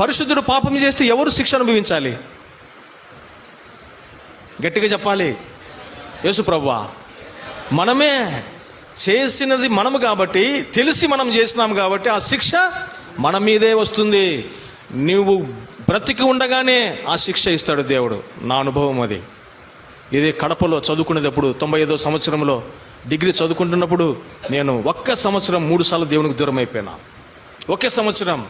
పరిశుద్ధుడు పాపం చేస్తే ఎవరు శిక్ష అనుభవించాలి? గట్టిగా చెప్పాలి. యేసు ప్రభువా మనమే చేసినది మనము కాబట్టి తెలిసి మనం చేసినాం కాబట్టి ఆ శిక్ష మన మీదే వస్తుంది. నువ్వు బ్రతికి ఉండగానే ఆ శిక్ష ఇస్తాడు దేవుడు. నా అనుభవం అది. ఇదే కడపలో చదువుకునేటప్పుడు తొంభై ఐదో సంవత్సరంలో డిగ్రీ చదువుకుంటున్నప్పుడు నేను ఒక్క సంవత్సరం మూడు సార్లు దేవునికి దూరం అయిపోయినా ఒకే సంవత్సరం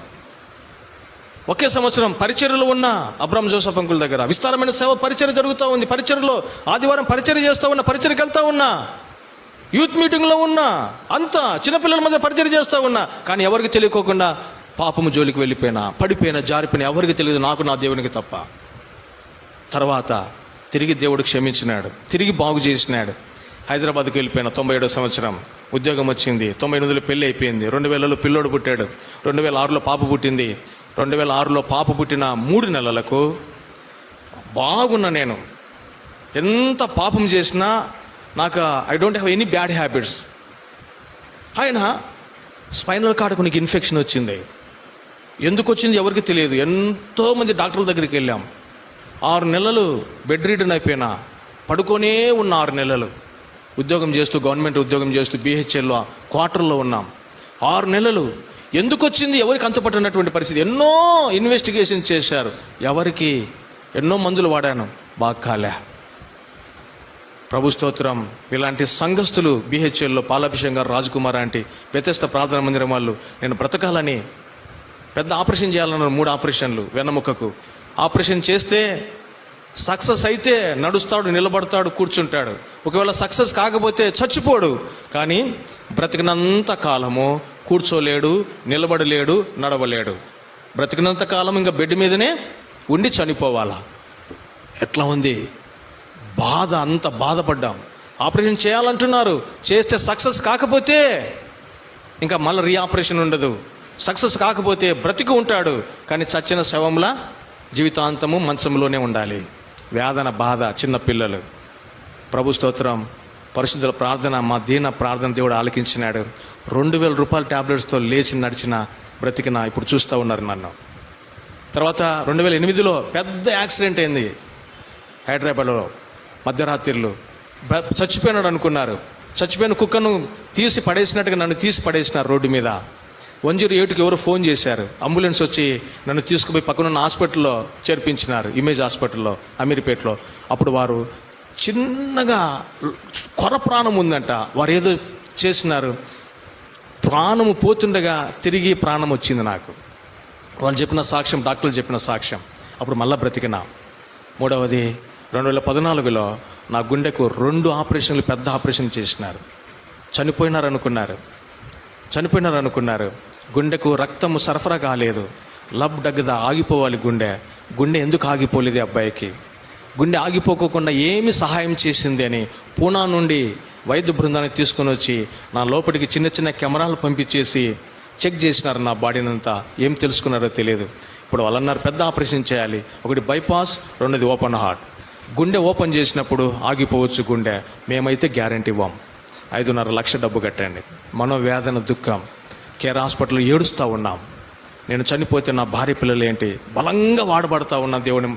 ఒకే సంవత్సరం పరిచర్లో ఉన్న అబ్రామ్ జోసఫ్ అంకుల్ దగ్గర. విస్తారమైన సేవ పరిచయం జరుగుతూ ఉంది. పరిచర్లో ఆదివారం పరిచయం చేస్తూ ఉన్నా పరిచర్యకి వెళ్తా ఉన్నా యూత్ మీటింగ్లో ఉన్నా అంతా చిన్నపిల్లల మధ్య పరిచయం చేస్తూ ఉన్నా. కానీ ఎవరికి తెలియకోకుండా పాపము జోలికి వెళ్ళిపోయినా పడిపోయినా జారిపోయినా ఎవరికి తెలియదు నాకు నా దేవునికి తప్ప. తర్వాత తిరిగి దేవుడు క్షమించినాడు. తిరిగి బాగు చేసినాడు. హైదరాబాద్కి వెళ్ళిపోయిన తొంభై ఏడో సంవత్సరం. ఉద్యోగం వచ్చింది. తొంభై ఎనిమిదిలో పెళ్ళి అయిపోయింది. రెండు వేలలో పిల్లోడు పుట్టాడు. రెండు వేల ఆరులో పాప పుట్టింది. రెండు వేల ఆరులో పాప పుట్టిన మూడు నెలలకు బాగున్నా నేను. ఎంత పాపం చేసినా నాకు I don't have any bad habits. ఆయన స్పైనల్ కార్డుకు నీకు ఇన్ఫెక్షన్ వచ్చింది. ఎందుకు వచ్చింది ఎవరికి తెలియదు. ఎంతోమంది డాక్టర్ల దగ్గరికి వెళ్ళాం. ఆరు నెలలు బెడ్ రీడన్ అయిపోయినా పడుకొనే ఉన్న ఆరు నెలలు. ఉద్యోగం చేస్తూ గవర్నమెంట్ ఉద్యోగం చేస్తూ బీహెచ్ఎల్లో క్వార్టర్లో ఉన్నాం. ఆరు నెలలు ఎందుకు వచ్చింది? ఎవరికి అంతుపట్టినటువంటి పరిస్థితి? ఎన్నో ఇన్వెస్టిగేషన్ చేశారు. ఎవరికి? ఎన్నో మందులు వాడాను. బాగా కాలే ప్రభు స్తోత్రం. ఇలాంటి సంఘస్థులు బీహెచ్ఎల్లో పాలాభిషేకం గారు రాజకుమార్ లాంటి వ్యత్యస్త ప్రార్థన మందిరం వాళ్ళు నేను బ్రతకాలని పెద్ద ఆపరేషన్ చేయాలన్నారు మూడు ఆపరేషన్లు వెన్నముక్కకు ఆపరేషన్ చేస్తే సక్సెస్ అయితే నడుస్తాడు నిలబడతాడు కూర్చుంటాడు. ఒకవేళ సక్సెస్ కాకపోతే చచ్చిపోడు. కానీ బ్రతికినంత కాలము కూర్చోలేడు నిలబడలేడు నడవలేడు. బ్రతికినంత కాలం ఇంకా బెడ్ మీదనే ఉండి చనిపోవాలా? ఎట్లా ఉంది? బాధ అంత బాధపడ్డాం. ఆపరేషన్ చేయాలంటున్నారు. చేస్తే సక్సెస్ కాకపోతే ఇంకా మళ్ళీ రీఆపరేషన్ ఉండదు. సక్సెస్ కాకపోతే బ్రతికి ఉంటాడు. కానీ చచ్చిన శవంలా జీవితాంతము మంచంలోనే ఉండాలి. వేదన బాధ చిన్న పిల్లలు. ప్రభు స్తోత్రం. పరిశుద్ధుల ప్రార్థన మా దీన ప్రార్థన దేవుడు ఆలకించినాడు. రెండు వేల రూపాయల ట్యాబ్లెట్స్తో లేచి నడిచిన బ్రతికిన ఇప్పుడు చూస్తూ ఉన్నారు నన్ను. తర్వాత రెండు వేల ఎనిమిదిలో పెద్ద యాక్సిడెంట్ అయింది. హైదరాబాద్లో మధ్యరాత్రిలో. చచ్చిపోయినాడు అనుకున్నారు. చచ్చిపోయిన కుక్కను తీసి పడేసినట్టుగా నన్ను తీసి పడేసినారు రోడ్డు మీద. వన్ జీరో ఎయిట్కి ఎవరు ఫోన్ చేశారు. అంబులెన్స్ వచ్చి నన్ను తీసుకుపోయి పక్కనున్న హాస్పిటల్లో చేర్పించినారు ఇమేజ్ హాస్పిటల్లో అమీర్పేటలో. అప్పుడు వారు చిన్నగా కొర ప్రాణం ఉందంట. వారు ఏదో చేసినారు. ప్రాణము పోతుండగా తిరిగి ప్రాణం వచ్చింది నాకు. వాళ్ళు చెప్పిన సాక్ష్యం డాక్టర్లు చెప్పిన సాక్ష్యం. అప్పుడు మళ్ళా బ్రతికినా. మూడవది రెండు వేల పద్నాలుగులో నా గుండెకు రెండు ఆపరేషన్లు పెద్ద ఆపరేషన్ చేసినారు. చనిపోయినారనుకున్నారు. చనిపోయినారనుకున్నారు. గుండెకు రక్తము సరఫరా కాలేదు. లబ్ డగ్గద ఆగిపోవాలి గుండె. గుండె ఎందుకు ఆగిపోలేదు అబ్బాయికి? గుండె ఆగిపోకోకుండా ఏమి సహాయం చేసింది అని పూనా నుండి వైద్య బృందాన్ని తీసుకొని వచ్చి నా లోపలికి చిన్న చిన్న కెమెరాలు పంపించేసి చెక్ చేసినారు నా బాడీని అంతా ఏం తెలుసుకున్నారో తెలియదు. ఇప్పుడు వాళ్ళన్నారు పెద్ద ఆపరేషన్ చేయాలి. ఒకటి బైపాస్ రెండోది ఓపెన్ హార్ట్. గుండె ఓపెన్ చేసినప్పుడు ఆగిపోవచ్చు గుండె. మేమైతే గ్యారంటీ ఇవ్వం. ఐదున్నర లక్ష డబ్బు కట్టండి. మనోవేదన దుఃఖం. కేర్ హాస్పిటల్లో ఏడుస్తూ ఉన్నాం. నేను చనిపోతే నా భార్య పిల్లలు ఏంటి? బలంగా వాడబడతా ఉన్న దేవుని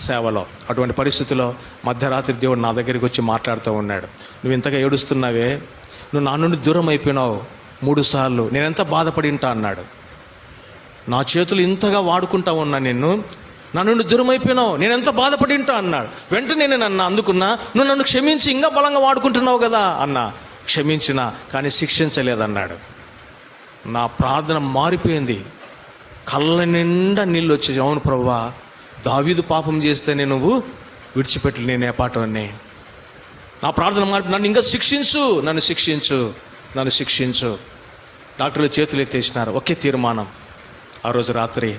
సేవలో అటువంటి పరిస్థితిలో మధ్యరాత్రి దేవుడు నా దగ్గరికి వచ్చి మాట్లాడుతూ ఉన్నాడు. నువ్వు ఇంతగా ఏడుస్తున్నావే? నువ్వు నా నుండి దూరం అయిపోయినావు. మూడు సార్లు. నేనెంత బాధపడి ఉంటా? అన్నాడు. నా చేతులు ఇంతగా వాడుకుంటా ఉన్నా నిన్ను. నా నుండి దూరం అయిపోయినావు. నేను ఎంత బాధపడి ఉంటా? అన్నాడు. వెంటనే నేను అన్న అందుకున్నా. నువ్వు నన్ను క్షమించి ఇంకా బలంగా వాడుకుంటున్నావు కదా? అన్నా. క్షమించిన కానీ శిక్షించలేదన్నాడు. నా ప్రార్థన మారిపోయింది. కళ్ళ నిండా నీళ్ళు వచ్చేసి అవును ప్రభా దావీదు పాపం చేస్తేనే నువ్వు విడిచిపెట్టి నేను ఏ నా ప్రార్థన మారి నన్ను ఇంకా శిక్షించు నన్ను శిక్షించు నన్ను శిక్షించు. డాక్టర్లు చేతులు ఎత్తేసినారు. ఒకే తీర్మానం. ఆ రోజు రాత్రి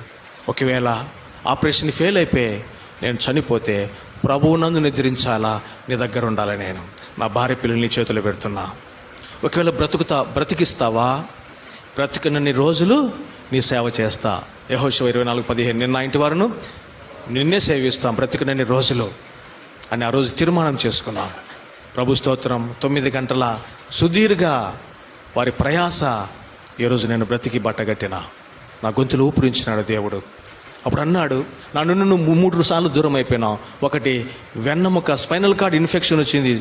ఒకవేళ ఆపరేషన్ ఫెయిల్ అయిపోయి నేను చనిపోతే ప్రభువు నందు నిద్రించాలా? నీ దగ్గర ఉండాలి నేను? నా భార్య పిల్లల్ని చేతులు పెడుతున్నా. ఒకవేళ బ్రతుకుతా బ్రతికిస్తావా? బ్రతికినన్ని రోజులు నీ సేవ చేస్తా. యహోశివ ఇరవై నాలుగు పదిహేను. నిన్న ఇంటి వారును నిన్నే సేవిస్తాం బ్రతికినన్ని రోజులు అని ఆ రోజు తీర్మానం చేసుకున్నాం. ప్రభు స్తోత్రం. తొమ్మిది గంటల సుదీర్ఘ వారి ప్రయాస ఈరోజు నేను బ్రతికి బట్టగట్టిన నా గొంతులు ఊపిరించినాడు దేవుడు. అప్పుడు అన్నాడు నా నుండి నువ్వు మూడు సార్లు దూరం అయిపోయినావు. ఒకటి వెన్నముక స్పైనల్ కార్డ్ ఇన్ఫెక్షన్ వచ్చింది.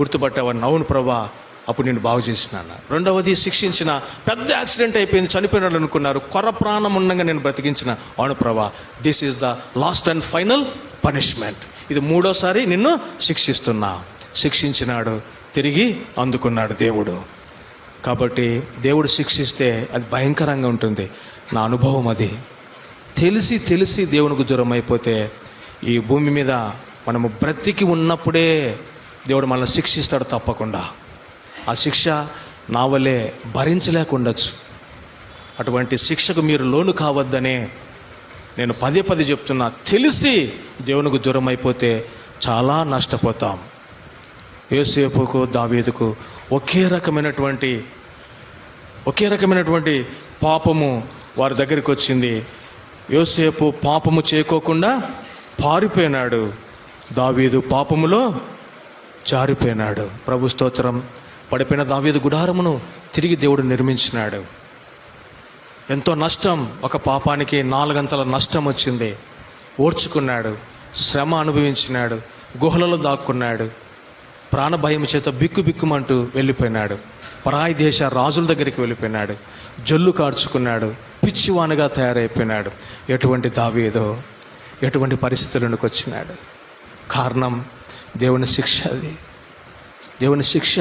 గుర్తుపట్టావని అవును ప్రభా అప్పుడు నేను బాగు చేసినాను? రెండవది శిక్షించిన పెద్ద యాక్సిడెంట్ అయిపోయింది చనిపోయినాడు అనుకున్నారు. కొర ప్రాణం ఉండగా నేను బ్రతికించిన. అవును Prabha this is the last and final punishment ఇది మూడోసారి నిన్ను శిక్షిస్తున్నా. శిక్షించినాడు తిరిగి అందుకున్నాడు దేవుడు. కాబట్టి దేవుడు శిక్షిస్తే అది భయంకరంగా ఉంటుంది. నా అనుభవం అది. తెలిసి తెలిసి దేవునికి దూరం అయిపోతే ఈ భూమి మీద మనము బ్రతికి ఉన్నప్పుడే దేవుడు మనల్ని శిక్షిస్తాడు తప్పకుండా. ఆ శిక్ష నా వల్లే భరించలేకుండొచ్చు. అటువంటి శిక్షకు మీరు లోను కావద్దనే నేను పదే పదే చెప్తున్నా. తెలిసి దేవునికి దూరం అయిపోతే చాలా నష్టపోతాం. యోసేపుకు దావీదుకు ఒకే రకమైనటువంటి ఒకే రకమైనటువంటి పాపము వారి దగ్గరికి వచ్చింది. యోసేపు పాపము చేయకోకుండా పారిపోయినాడు. దావీదు పాపములో జారిపోయినాడు. ప్రభు స్తోత్రం. పడిపోయిన దావీదు గుడారమును తిరిగి దేవుడు నిర్మించినాడు. ఎంతో నష్టం ఒక పాపానికి నాలుగంతల నష్టం వచ్చింది. ఓర్చుకున్నాడు శ్రమ అనుభవించినాడు గుహలలో దాక్కున్నాడు. ప్రాణభయం చేత బిక్కు బిక్కుమంటూ వెళ్ళిపోయినాడు. పరాయి దేశ రాజుల దగ్గరికి వెళ్ళిపోయినాడు. జొల్లు కార్చుకున్నాడు పిచ్చివానగా తయారైపోయినాడు. ఎటువంటి దావీదో ఎటువంటి పరిస్థితులకు వచ్చినాడు? కారణం దేవుని శిక్ష అది. దేవుని శిక్ష.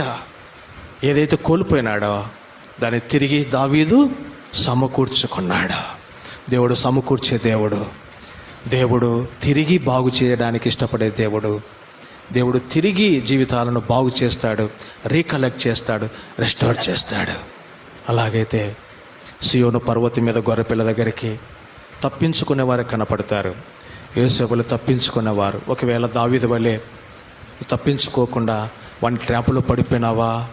ఏదైతే కోల్పోయినాడో దాన్ని తిరిగి దావీదు సమకూర్చుకున్నాడు. దేవుడు సమకూర్చే దేవుడు. దేవుడు తిరిగి బాగు చేయడానికి ఇష్టపడే దేవుడు. దేవుడు తిరిగి జీవితాలను బాగు చేస్తాడు రీకలెక్ట్ చేస్తాడు రెస్టోర్ చేస్తాడు. అలాగైతే సియోను పర్వతం మీద గొర్రెపిల్ల దగ్గరికి తప్పించుకునేవారు కనపడతారు. యేసేపులు తప్పించుకునేవారు. ఒకవేళ దావీదు వలె తప్పించుకోకుండా వాని ట్రాప్లో పడిపోయినావా?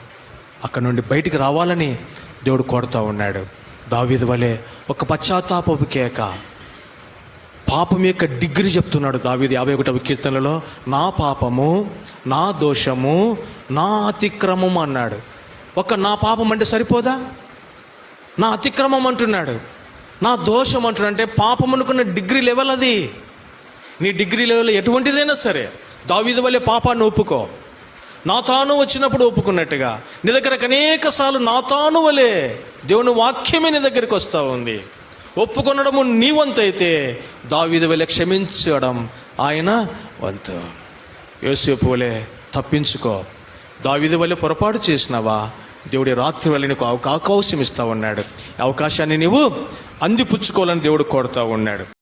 అక్కడ నుండి బయటికి రావాలని దేవుడు కోరుతూ ఉన్నాడు. దావీదు వలె ఒక పశ్చాత్తాపపు కేక. పాపం యొక్క డిగ్రీ చెప్తున్నాడు దావీదు యాభై ఒకటవ కీర్తనలో. నా పాపము నా దోషము నా అతిక్రమం అన్నాడు. ఒక నా పాపం అంటే సరిపోదా? నా అతిక్రమం అంటున్నాడు. నా దోషం అంటున్నాడు. అంటే పాపం అనుకున్న డిగ్రీ లెవెల్ అది. నీ డిగ్రీ లెవెల్ ఎటువంటిదైనా సరే. దావీదు వల్లే పాపాన్ని ఒప్పుకో. నా తాను వచ్చినప్పుడు ఒప్పుకున్నట్టుగా నీ దగ్గరకు అనేక సార్లు నా తాను వలే దేవుని వాక్యమే నీ దగ్గరికి వస్తూ ఉంది. ఒప్పుకొనడము నీ వంతు అయితే దావీదు వలె క్షమించడం ఆయన వంతు. యోసేపు వలె తప్పించుకో. దావీదు వలె పొరపాటు చేసినావా? దేవుడి రాత్రి వల్ల నీకు అవకాశం ఇస్తూ ఉన్నాడు. అవకాశాన్ని నీవు అందిపుచ్చుకోవాలని దేవుడు కోరుతూ ఉన్నాడు.